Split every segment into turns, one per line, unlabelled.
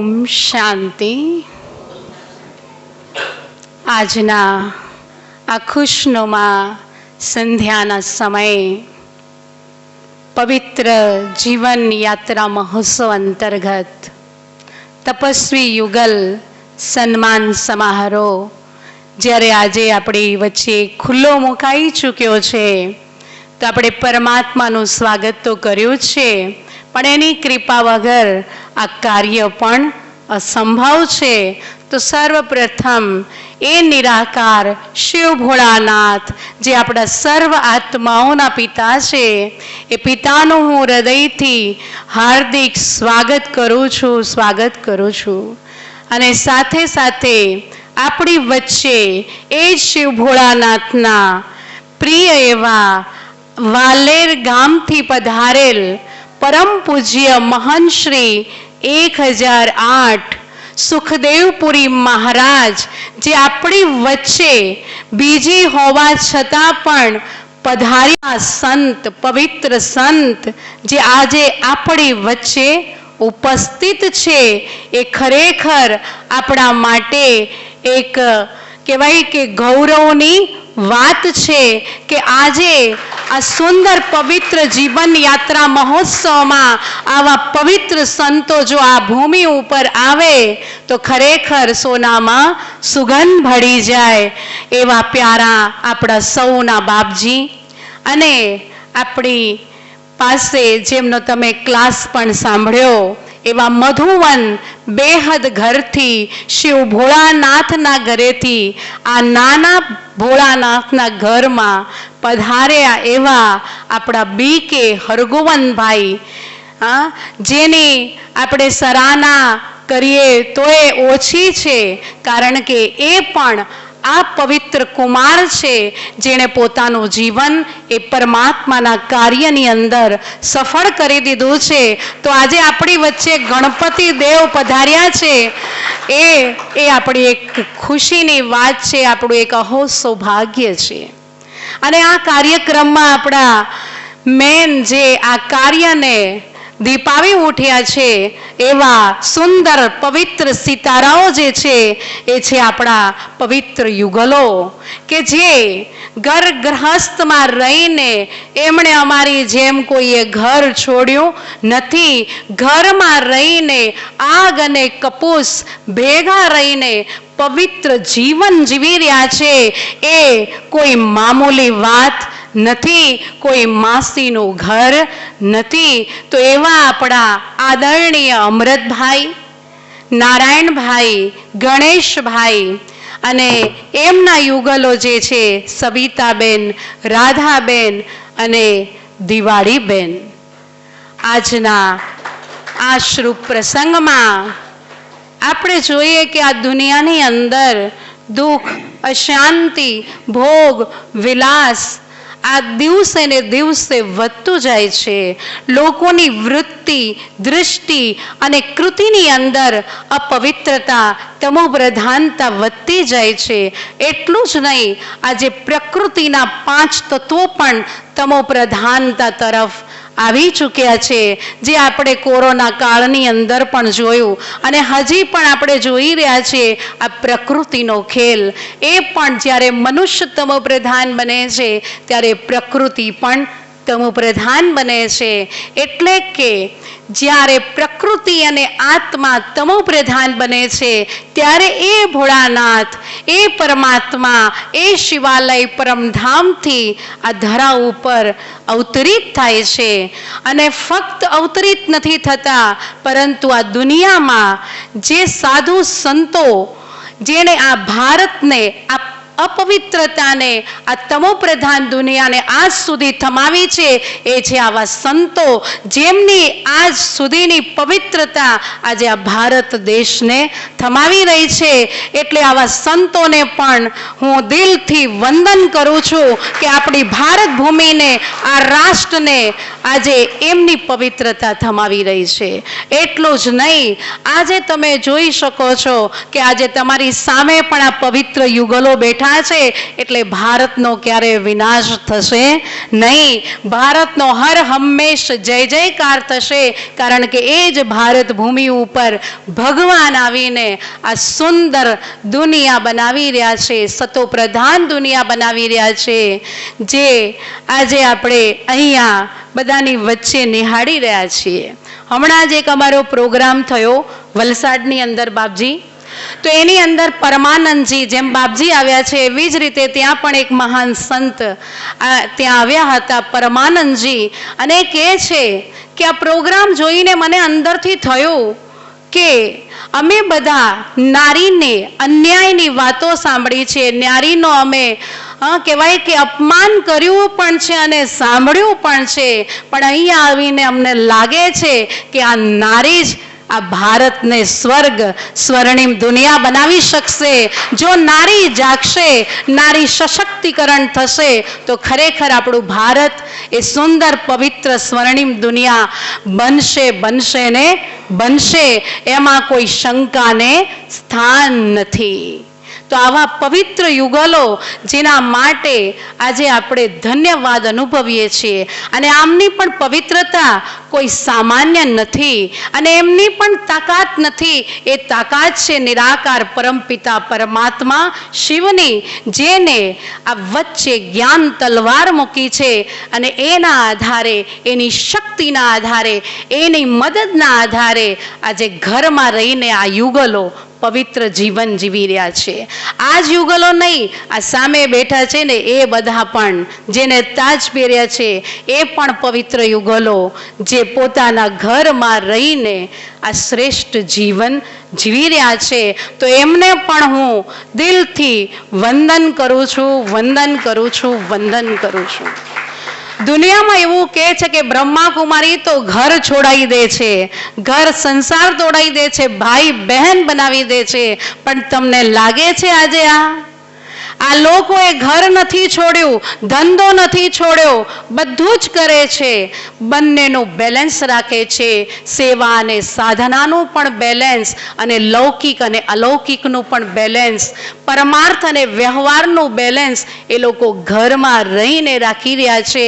ઓમ શાંતિ. આજના આ ખુશનુમા સંધ્યાના સમયે પવિત્ર જીવન યાત્રા મહોત્સવ અંતર્ગત તપસ્વી યુગલ સન્માન સમારોહ, જ્યારે આજે આપણી વચ્ચે ખુલ્લો મુકાઈ ચૂક્યો છે, તો આપણે પરમાત્માનું સ્વાગત તો કર્યું છે પણ એની કૃપા વગર આ કાર્ય પણ અસંભવ છે. તો સર્વપ્રથમ એ નિરાકાર શિવ ભોળાનાથ, જે આપણા સર્વ આત્માઓના પિતા છે, એ પિતાનું હું હૃદયથી હાર્દિક સ્વાગત કરું છું, સ્વાગત કરું છું. અને સાથે સાથે આપણી વચ્ચે એ જ શિવ ભોળાનાથના પ્રિય એવા વાલેર ગામથી પધારેલ પરમ પૂજ્ય મહાન શ્રી એક હજાર આઠ સુખદેવપુરી મહારાજ, જે આપણી વચ્ચે બીજી હોવા છતાં પણ પધાર્યા સંત, પવિત્ર સંત, જે આજે આપણી વચ્ચે ઉપસ્થિત છે, એ ખરેખર આપણા માટે એક કહેવાય કે ગૌરવની વાત છે કે આજે આ સુંદર પવિત્ર જીવન યાત્રા મહોત્સવમાં આવા પવિત્ર સંતો જો આ ભૂમિ ઉપર આવે, તો ખરેખર સોનામાં સુગંધ ભળી જાય એવા પ્યારા આપણા સૌના બાપજી. અને આપણી પાસે જેમનો તમે ક્લાસ પણ સાંભળ્યો એવા મધુવન બેહદ ઘરથી શિવ ભોળાનાથના ઘરેથી આ નાના ભોળાનાથના ઘરમાં પધાર્યા એવા આપણા બી કે હરગોવનભાઈ. જેની આપણે સરાહના કરીએ તો એ ઓછી છે, કારણ કે એ પણ આ પવિત્ર કુમાર છે જેણે પોતાનું જીવન એ પરમાત્માના કાર્યની અંદર સફળ કરી દીધું છે. તો આજે આપણી વચ્ચે ગણપતિ દેવ પધાર્યા છે. એ એ આપણી એક ખુશીની વાત છે, આપણું એક અહો સૌભાગ્ય છે. અને આ કાર્યક્રમમાં આપણા મેન જે આ કાર્યને દીપાવી ઉઠ્યા છે, એવા સુંદર પવિત્ર સિતારાઓ જે છે, એ છે આપણા પવિત્ર યુગલો, કે જે ઘર ગ્રહસ્થમાં રહીને એમણે અમારી જેમ કોઈએ ઘર છોડ્યું નથી, ઘરમાં રહીને આગ અને કપૂસ ભેગા રહીને પવિત્ર જીવન જીવી રહ્યા છે, એ કોઈ મામૂલી વાત નથી, કોઈ માસીનું ઘર નથી. તો એવા આપણા આદરણીય અમૃતભાઈ, નારાયણભાઈ, ગણેશભાઈ અને એમના યુગલો જે છે સબિતાબેન રાધાબેન અને દિવાળીબેન. આજના આ શ્રુપ પ્રસંગમાં આપણે જોઈએ કે આ દુનિયાની અંદર દુઃખ, અશાંતિ, ભોગ, વિલાસ આ દિવસે ને દિવસે વધતું જાય છે. લોકોની વૃત્તિ, દૃષ્ટિ અને કૃતિની અંદર અપવિત્રતા તમો પ્રધાનતા વધતી જાય છે. એટલું જ નહીં, આજે પ્રકૃતિના પાંચ તત્વો પણ તમો પ્રધાનતા તરફ આવી ચૂક્યા છે, જે આપણે કોરોના કાળની અંદર પણ જોયું. અને હજી પણ આપણે જોઈ રહ્યા છીએ આ પ્રકૃતિનો ખેલ. એ પણ જ્યારે મનુષ્યતમ પ્રધાન બને છે, ત્યારે પ્રકૃતિ પણ તમો પ્રધાન બને છે. એટલે કે જ્યારે પ્રકૃતિ અને આત્મા તમો પ્રધાન બને છે, ત્યારે એ ભોળાનાથ, એ પરમાત્મા, એ શિવાલય પરમધામથી આ ધરા ઉપર અવતરિત થાય છે. અને ફક્ત અવતરિત નથી થતા, પરંતુ આ દુનિયામાં જે સાધુ સંતો, જેણે આ ભારતને, આ અપવિત્રતાને, આ તમો પ્રધાન દુનિયાને આજ સુધી થમાવી છે. એ છે આવા સંતો જેમની આજ સુધીની પવિત્રતા આજે આ ભારત દેશને થમાવી રહી છે. એટલે આવા સંતોને પણ હું દિલથી વંદન કરું છું કે આપણી ભારત ભૂમિને, આ રાષ્ટ્રને આજે એમની પવિત્રતા થમાવી રહી છે. એટલું જ નહીં, આજે તમે જોઈ શકો છો કે આજે તમારી સામે પણ આ પવિત્ર યુગલો બેઠા રચના છે, એટલે ભારતનો ક્યારે વિનાશ થશે નહીં. ભારતનો હર હંમેશ જય જયકાર થશે, કારણ કે એ જ ભારત ભૂમિ ઉપર ભગવાન આવીને આ સુંદર દુનિયા બનાવી રહ્યા છે સતો પ્રધાન દુનિયા બનાવી રહ્યા છે, જે આજે આપણે અહીંયા બધાની વચ્ચે નિહાળી રહ્યા છીએ. હમણાં જ એક અમારો પ્રોગ્રામ થયો વલસાડની અંદર, બાપજી. તો એની અંદર પરમાનંદજી જેમ બાપજી આવ્યા છે, એવી જ રીતે ત્યાં પણ એક મહાન સંત ત્યાં આવ્યા હતા. પરમાનંદજી, અને કહે છે કે આ પ્રોગ્રામ જોઈને મને અંદરથી થયું કે અમે બધા નારીને અન્યાયની વાતો સાંભળી છે. નારીનો અમે કહેવાય કે અપમાન કર્યું પણ છે અને સાંભળ્યું પણ છે. પણ અહીંયા આવીને અમને લાગે છે કે આ નારી જ આ ભારતને સ્વર્ગ, સ્વર્ણિમ દુનિયા બનાવી શકશે. જો નારી જાગશે, નારી સશક્તિકરણ થશે, તો ખરેખર આપણું ભારત એ સુંદર, પવિત્ર, સ્વર્ણિમ દુનિયા બનશે બનશે ને બનશે. એમાં કોઈ શંકાને સ્થાન નથી. તો આવા પવિત્ર યુગલો જેના માટે આજે આપણે ધન્યવાદ અનુભવીએ છીએ. અને આમની પણ પવિત્રતા કોઈ સામાન્ય નથી અને એમની પણ તાકાત નથી. એ તાકાત છે નિરાકાર પરમપિતા પરમાત્મા શિવની, જેને આ વચ્ચે જ્ઞાન તલવાર મૂકી છે અને એના આધારે, એની શક્તિના આધારે, એની મદદના આધારે આજે ઘરમાં રહીને આ યુગલો પવિત્ર જીવન જીવી રહ્યા છે. આ જ યુગલો નહીં, આ સામે બેઠા છે ને એ બધા પણ, જેને તાજ પહેર્યા છે, એ પણ પવિત્ર યુગલો, જે પોતાના ઘરમાં રહીને આ શ્રેષ્ઠ જીવન જીવી રહ્યા છે. તો એમને પણ હું દિલથી વંદન કરું છું, વંદન કરું છું, વંદન કરું છું. દુનિયામાં એવું કહે છે કે બ્રહ્મા કુમારી તો ઘર છોડાવી દે છે, ઘર સંસાર તોડાવી દે છે, ભાઈ બહેન બનાવી દે છે, પણ તમને લાગે છે આજે આ આ લોકોએ ઘર નથી છોડ્યું, ધંધો નથી છોડ્યો, બધું જ કરે છે. બંનેનું બેલેન્સ રાખે છે. સેવા અને સાધનાનું પણ બેલેન્સ અને લૌકિક અને અલૌકિકનું પણ બેલેન્સ પરમાર્થ અને વ્યવહારનું બેલેન્સ એ લોકો ઘરમાં રહીને રાખી રહ્યા છે.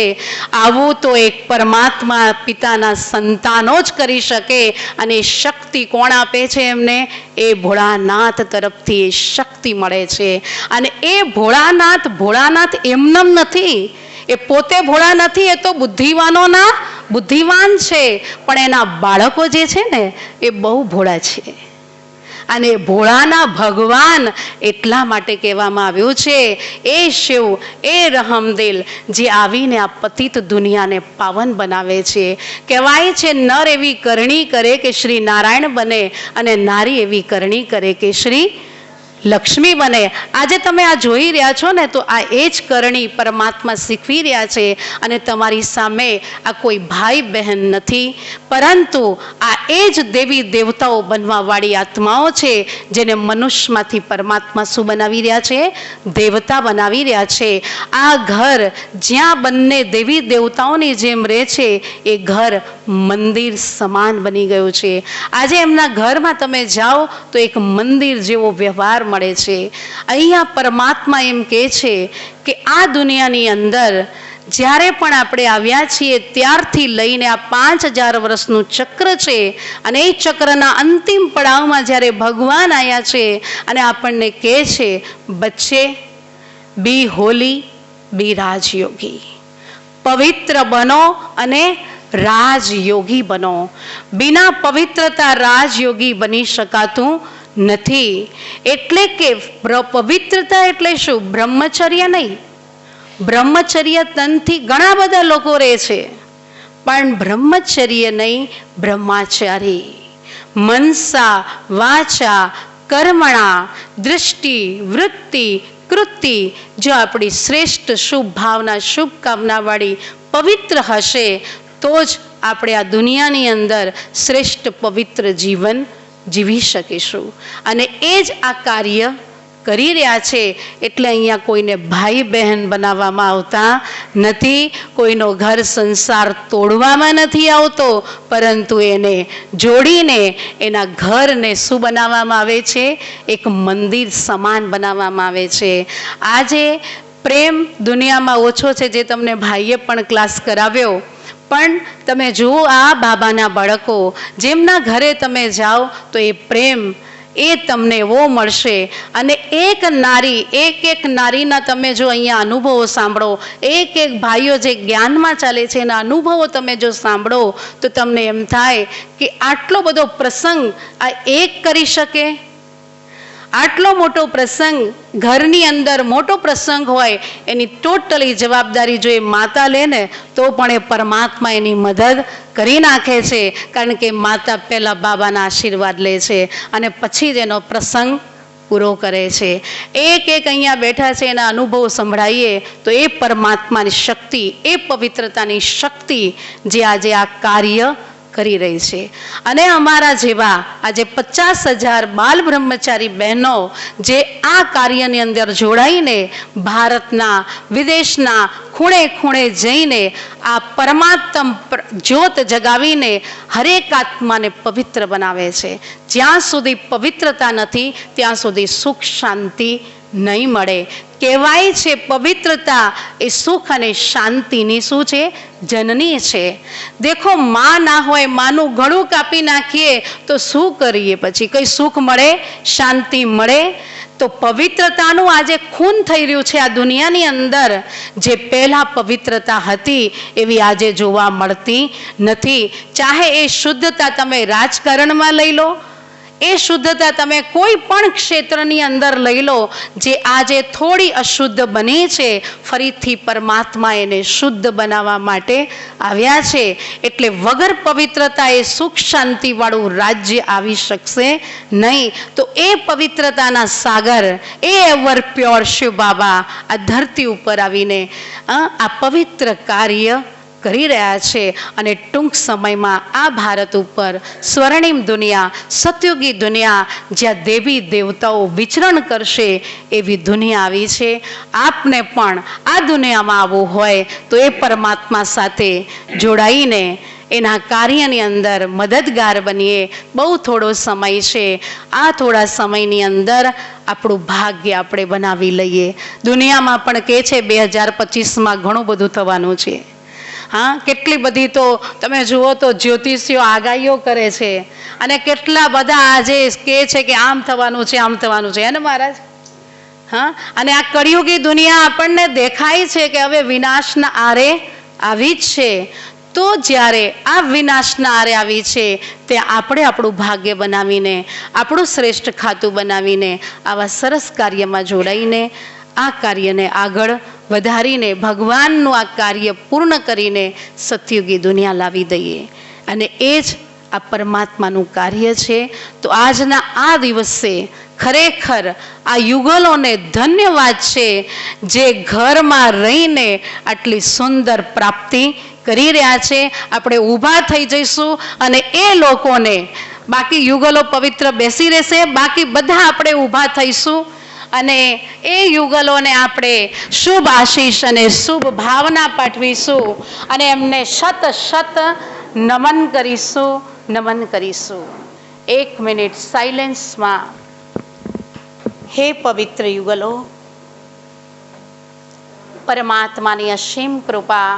આવું તો એક પરમાત્મા પિતાના સંતાનો જ કરી શકે અને શક્તિ કોણ આપે છે એમને? એ ભોળાનાથ તરફથી શક્તિ મળે છે. અને એ ભોળાનાથ ભોળાનાથ એમનેમ નથી. એ પોતે ભોળા નથી, એ તો બુદ્ધિવાનોના બુદ્ધિવાન છે. પણ એના બાળકો જે છે ને, એ બહુ ભોળા છે. અને ભોળાના ભગવાન એટલા માટે કહેવામાં આવ્યું છે, એ શિવ, એ રહમદિલ, જે આવીને આ પતિત દુનિયાને પાવન બનાવે છે. કહેવાય છે, નર એવી કરણી કરે કે શ્રી નારાયણ બને અને નારી એવી કરણી કરે કે શ્રી લક્ષ્મી બને. આજે તમે આ જોઈ રહ્યા છો ને, તો આ એ જ કરણી પરમાત્મા શીખવી રહ્યા છે અને તમારી સામે આ કોઈ ભાઈ બહેન નથી. પરંતુ આ એ જ દેવી દેવતાઓ બનવાવાળી આત્માઓ છે, જેને મનુષ્યમાંથી પરમાત્મા શું બનાવી રહ્યા છે? દેવતા બનાવી રહ્યા છે. આ ઘર જ્યાં બંને દેવી દેવતાઓની જેમ રહે છે, એ ઘર મંદિર સમાન બની ગયું છે. આજે એમના ઘરમાં તમે જાઓ, તો એક મંદિર જેવો વ્યવહાર મળે છે. અહીંયા પરમાત્મા એમ કહે છે કે આ દુનિયાની અંદર જ્યારે પણ આપણે આવ્યા છીએ ત્યારથી લઈને આ પાંચ હજાર વર્ષનું ચક્ર છે અને એ ચક્રના અંતિમ પડાવમાં જ્યારે ભગવાન આવ્યા છે અને આપણને કહે છે, બચ્ચે, બી હોલી, બી રાજયોગી. પવિત્ર બનો અને રાજયોગી બનો. બિના પવિત્રતા રાજયોગી બની શકાતું નથી. એટલે કે પવિત્રતા એટલે શું? બ્રહ્મચર્ય નહીં. બ્રહ્મચર્ય તનથી ઘણા બધા લોકો રહે છે. પણ બ્રહ્મચર્ય નહીં, બ્રહ્માચારી. મનસા, વાચા, કર્મણા, દૃષ્ટિ, વૃત્તિ, કૃતિ, જો આપણી શ્રેષ્ઠ શુભ ભાવના શુભકામનાવાળી પવિત્ર હશે, તો જ આપણે આ દુનિયાની અંદર શ્રેષ્ઠ પવિત્ર જીવન જીવી શકીશું. અને એ જ આ કાર્ય કરી રહ્યા છે એટલે અહીંયા કોઈને ભાઈ બહેન બનાવવામાં આવતા નથી, કોઈનો ઘર સંસાર તોડવામાં નથી આવતો, પરંતુ એને જોડીને એના ઘરને શું બનાવવામાં આવે છે? એક મંદિર સમાન બનાવવામાં આવે છે. આજે પ્રેમ દુનિયામાં ઓછો છે, જે તમને ભાઈએ પણ ક્લાસ કરાવ્યો. પણ તમે જુઓ આ બાબાના બાળકો, જેમના ઘરે તમે જાઓ તો એ પ્રેમ એ તમને એવો મળશે. અને એક નારી, એક એક નારીના તમે જો અહીંયા અનુભવો સાંભળો, એક એક ભાઈઓ જે જ્ઞાનમાં ચાલે છે એના અનુભવો તમે જો સાંભળો, તો તમને એમ થાય કે આટલો બધો પ્રસંગ આ એક કરી શકે? આટલો મોટો પ્રસંગ ઘરની અંદર મોટો પ્રસંગ હોય, એની ટોટલી જવાબદારી જો એ માતા લે ને, તો પણ એ પરમાત્મા એની મદદ કરી નાખે છે. કારણ કે માતા પહેલાં બાબાના આશીર્વાદ લે છે અને પછી જ એનો પ્રસંગ પૂરો કરે છે. એક એક અહીંયા બેઠા છે, એના અનુભવો સંભળાઈએ, તો એ પરમાત્માની શક્તિ, એ પવિત્રતાની શક્તિ, જે આજે આ કાર્ય કરી રહી છે. અને અમારા જેવા આજે પચાસ હજાર બાલ બ્રહ્મચારી બહેનો જે આ કાર્યની અંદર જોડાઈને ભારતના, વિદેશના ખૂણે ખૂણે જઈને આ પરમાત્મ પ્ર- જ્યોત જગાવીને હરેક આત્માને પવિત્ર બનાવે છે. જ્યાં સુધી પવિત્રતા નથી, ત્યાં સુધી સુખ શાંતિ નહીં મળે. કહેવાય છે પવિત્રતા એ સુખ અને શાંતિની શું છે? જનની છે. દેખો, માં ના હોય, માનું ઘણું કાપી નાખીએ તો શું કરીએ પછી? કઈ સુખ મળે? શાંતિ મળે? તો પવિત્રતાનું આજે ખૂન થઈ રહ્યું છે આ દુનિયાની અંદર. જે પહેલાં પવિત્રતા હતી, એવી આજે જોવા મળતી નથી. ચાહે એ શુદ્ધતા તમે રાજકારણમાં લઈ લો એ શુદ્ધતા તમે કોઈ પણ ક્ષેત્રની અંદર લઈ લો, જે આજે થોડી અશુદ્ધ બની છે, ફરીથી પરમાત્મા એને શુદ્ધ બનાવવા માટે આવ્યા છે. એટલે વગર પવિત્રતા એ સુખ શાંતિવાળું રાજ્ય આવી શકશે નહીં. તો એ પવિત્રતાના સાગર, એ એવર પ્યોર શિવ બાબા આ ધરતી ઉપર આવીને આ પવિત્ર કાર્ય કરી રહ્યા છે અને ટૂંક સમયમાં આ ભારત ઉપર સ્વર્ણિમ દુનિયા, સતયુગી દુનિયા, જ્યાં દેવી દેવતાઓ વિચરણ કરશે એવી દુનિયા આવી છે. આપને પણ આ દુનિયામાં આવવું હોય તો એ પરમાત્મા સાથે જોડાઈને એના કાર્યની અંદર મદદગાર બનીએ. બહુ થોડો સમય છે. આ થોડા સમયની અંદર આપણું ભાગ્ય આપણે બનાવી લઈએ. દુનિયામાં પણ કહે છે, બે હજાર પચીસમાં ઘણું બધું થવાનું છે. હા, કેટલી બધી તો તમે જુઓ તો જ્યોતિષીઓ આગાહીઓ કરે છે. અને કેટલા બધા આજે કહે છે કે આમ થવાનું છે, આમ થવાનું છે. ને મહારાજ? હા, અને આ કળિયુગી દુનિયા આપણને દેખાય છે કે હવે વિનાશના આરે આવી જ છે. તો જ્યારે આ વિનાશના આરે આવી છે, તે આપણે આપણું ભાગ્ય બનાવીને, આપણું શ્રેષ્ઠ ખાતું બનાવીને, આવા સરસ કાર્યમાં જોડાઈને, આ કાર્યને આગળ વધારીને ભગવાનનું આ કાર્ય પૂર્ણ કરીને સતયુગી દુનિયા લાવી દઈએ. અને એ જ આ પરમાત્માનું કાર્ય છે. તો આજના આ દિવસે ખરેખર આ યુગલોને ધન્યવાદ છે જે ઘરમાં રહીને આટલી સુંદર પ્રાપ્તિ કરી રહ્યા છે. આપણે ઊભા થઈ જઈશું અને એ લોકોને બાકી યુગલો પવિત્ર બેસી રહેશે. બાકી બધા આપણે ઊભા થઈશું. અને એ યુગલોને આપણે શુભ આશીષ અને શુભ ભાવના પાઠવીશું અને એમને શત શત નમન કરીશું નમન કરીશું એક મિનિટ સાયલેન્સમાં હે પવિત્ર યુગલો પરમાત્માની અસીમ કૃપા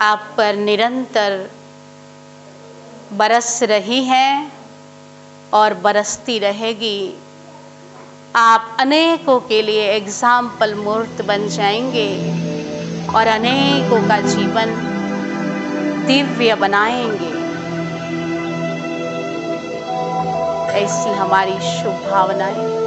आप पर निरंतर बरस रही है और बरसती रहेगी आप अनेकों के लिए एग्ज़ाम्पल मूर्त बन जाएँगे और अनेकों का जीवन दिव्य बनाएँगे। ऐसी हमारी शुभ भावनाएँ